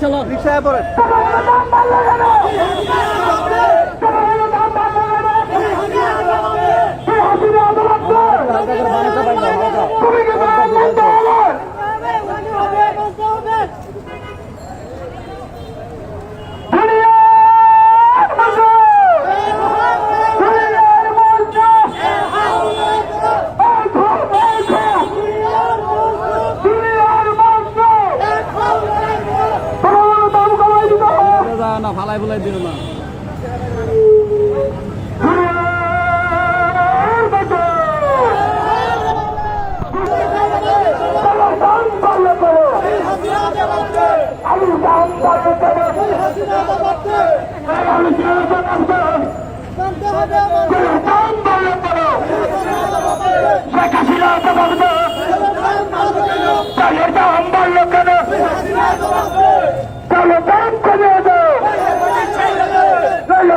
চালান রিক্সায় পড়েন। তুমি কি না ভালাই ভালাই দিল না। শেখ হাসিনা।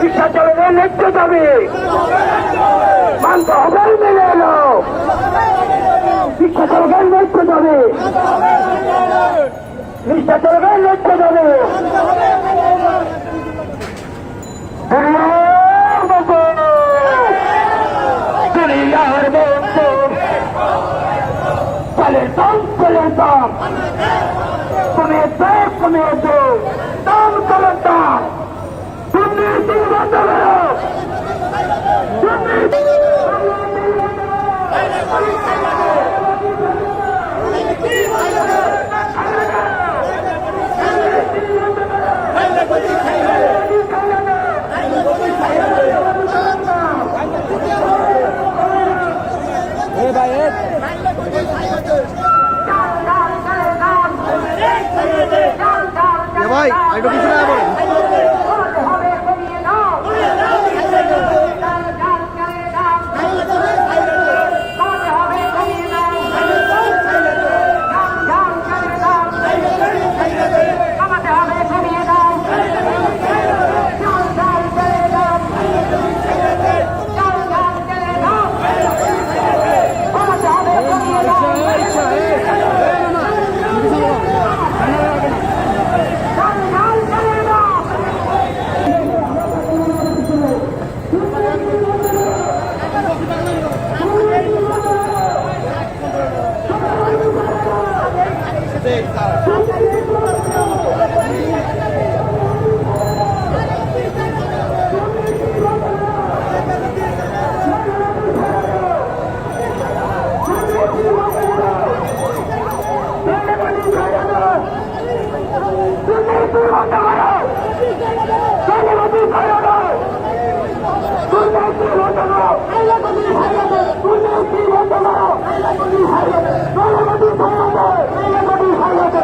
শিক্ষাচরণের ন্যায্য দাবি। মানতে হবেই মেনে এলো। শিক্ষাচরণের ন্যায্য দাবি। শিক্ষাচরণের ন্যায্য দাবি। দুনিয়ার বন্ধু। ভাই একটু পিছনে বলেন Hallelujah!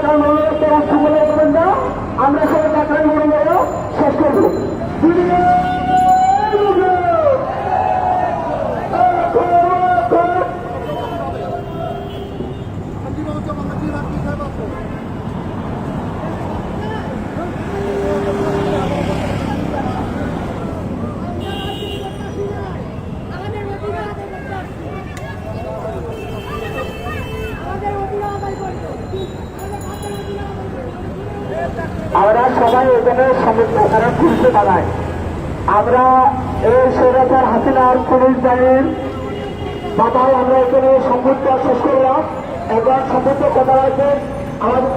Thank you. আমরা সবাই এখানে সমুদ্র তারা খুলতে বানায় আমরা এই সৈরাচার হাসিনার পুলিশ বাহিনীর বাবাও আমরা এখানে সমুদ্র শেষ করলাম। এবার সমুদ্র কথা আছে আমাদের